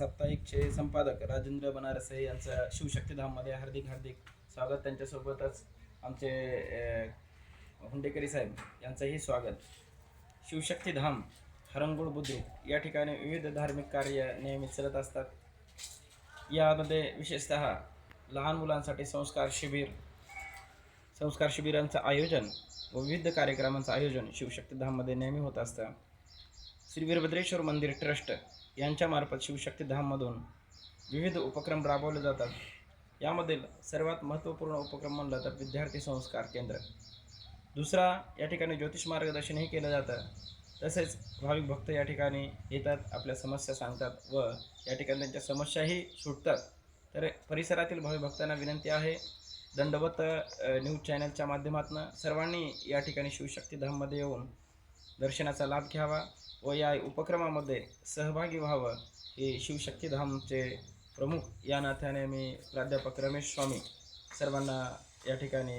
साप्ताहिकचे संपादक राजेंद्र बनारसे यांचं शिवशक्तीधाममध्ये हार्दिक हार्दिक स्वागत. त्यांच्यासोबतच आमचे हुंडेकरी साहेब यांचंही स्वागत. शिवशक्तीधाम हरंगुळ बुद्रुक या ठिकाणी विविध धार्मिक कार्य नेहमी चालत असतात. यामध्ये विशेषतः लहान मुलांसाठी संस्कार शिबिर संस्कार शिबिरांचं आयोजन व विविध कार्यक्रमांचं आयोजन शिवशक्तीधाममध्ये नेहमी होत असतं. श्री वीरभद्रेश्वर मंदिर ट्रस्ट यांच्यामार्फत शिवशक्तीधाममधून विविध उपक्रम राबवले जातात. यामधील सर्वात महत्त्वपूर्ण उपक्रम म्हणलं तर विद्यार्थी संस्कार केंद्र. दुसरा या ठिकाणी ज्योतिष मार्गदर्शनही केलं जातं. तसेच भाविक भक्त या ठिकाणी येतात आपल्या समस्या सांगतात व या ठिकाणी त्यांच्या समस्याही सुटतात. तर परिसरातील भाविक भक्तांना विनंती आहे दंडवत न्यूज चॅनलच्या माध्यमातून सर्वांनी या ठिकाणी शिवशक्तीधाममध्ये येऊन दर्शनाचा लाभ घ्यावा. व या उपक्रमामध्ये सहभागी व्हावं हे शिवशक्तीधामचे प्रमुख या नात्याने मी प्राध्यापक रमेश स्वामी सर्वांना या ठिकाणी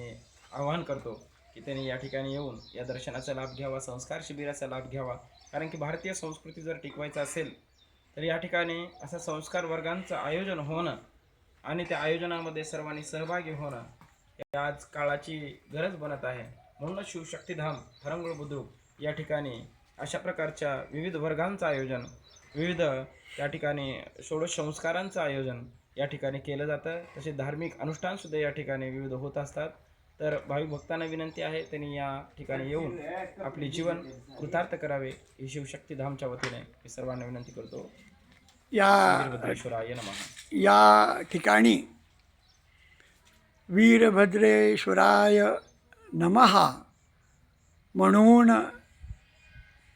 आवाहन करतो की त्यांनी या ठिकाणी येऊन या दर्शनाचा लाभ घ्यावा संस्कार शिबिराचा लाभ घ्यावा. कारण की भारतीय संस्कृती जर टिकवायचं असेल तर या ठिकाणी असं संस्कार वर्गांचं आयोजन होणं आणि त्या आयोजनामध्ये सर्वांनी सहभागी होणं आज काळाची गरज बनत आहे. म्हणूनच शिवशक्तीधाम हरंगुळ बुद्रुक या ठिकाणी अशा प्रकारच्या विविध वर्गांचं आयोजन विविध त्या ठिकाणी षोडश संस्कारांचं आयोजन या ठिकाणी केलं जातं. तसे धार्मिक अनुष्ठानसुद्धा या ठिकाणी विविध होत असतात. तर भाविक भक्तांना विनंती आहे त्यांनी या ठिकाणी येऊन आपले जीवन कृतार्थ करावे ही शिवशक्तीधामच्या वतीने मी सर्वांना विनंती करतो. या वीरभद्रेश्वराय नमः. या ठिकाणी वीरभद्रेश्वराय नमहा म्हणून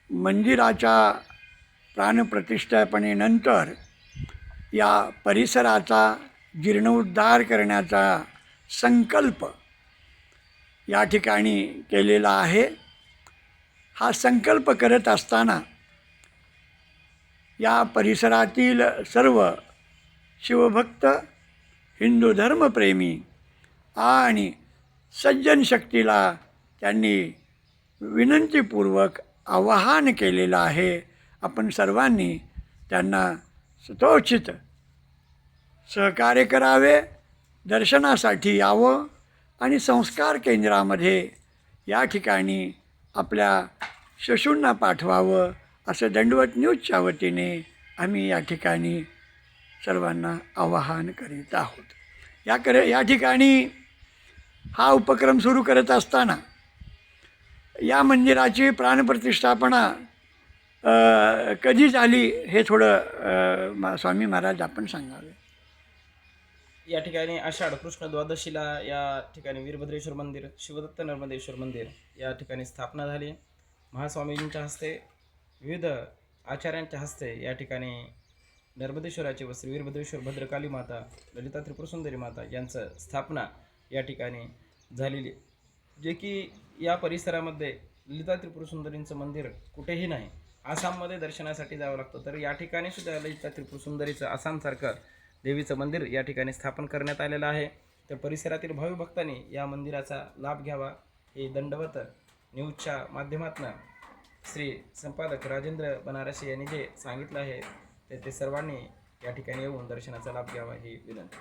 मंदिराच्या प्राणप्रतिष्ठापनेनंतर या परिसराचा जीर्णोद्धार करण्याचा संकल्प या ठिकाणी केलेला आहे. हा संकल्प करत असताना या परिसरातील सर्व शिवभक्त हिंदू धर्मप्रेमी आणि सज्जन शक्तीला त्यांनी विनंतीपूर्वक आवाहन केलेलं आहे. आपण सर्वांनी त्यांना स्वतोचित सहकार्य करावे दर्शनासाठी यावं आणि संस्कार केंद्रामध्ये या ठिकाणी आपल्या शशूंना पाठवावं असं दंडवत न्यूजच्या वतीने आम्ही या ठिकाणी सर्वांना आवाहन करीत आहोत. या या ठिकाणी हा उपक्रम सुरू करत असताना या म्हणजे मंदिराची प्राणप्रतिष्ठापना कधी झाली हे थोडं स्वामी महाराज आपण सांगावे. या ठिकाणी आषाढ कृष्ण द्वादशीला या ठिकाणी वीरभद्रेश्वर मंदिर शिवदत्त नर्मदेश्वर मंदिर या ठिकाणी स्थापना झाली. महास्वामीजींच्या हस्ते विविध आचार्यांच्या हस्ते या ठिकाणी नर्मदेश्वराचे व श्री वीरभद्रेश्वर भद्रकाली माता ललिता त्रिपुरसुंदरी माता यांचं स्थापना या ठिकाणी झालेली जे की या परिसरामध्ये ललिता त्रिपुरसुंदरींचं मंदिर कुठेही नाही आसाममध्ये दर्शनासाठी जावं लागतं. तर या ठिकाणी सुद्धा ललिता त्रिपुरसुंदरीचं आसामसारखं देवीचं मंदिर या ठिकाणी स्थापन करण्यात आलेलं आहे. तर परिसरातील भावी भक्तांनी या मंदिराचा लाभ घ्यावा. हे दंडवत न्यूजच्या माध्यमातून श्री संपादक राजेंद्र बनारसी यांनी जे सांगितलं आहे ते ते सर्वांनी या ठिकाणी येऊन दर्शनाचा लाभ घ्यावा ही विनंती.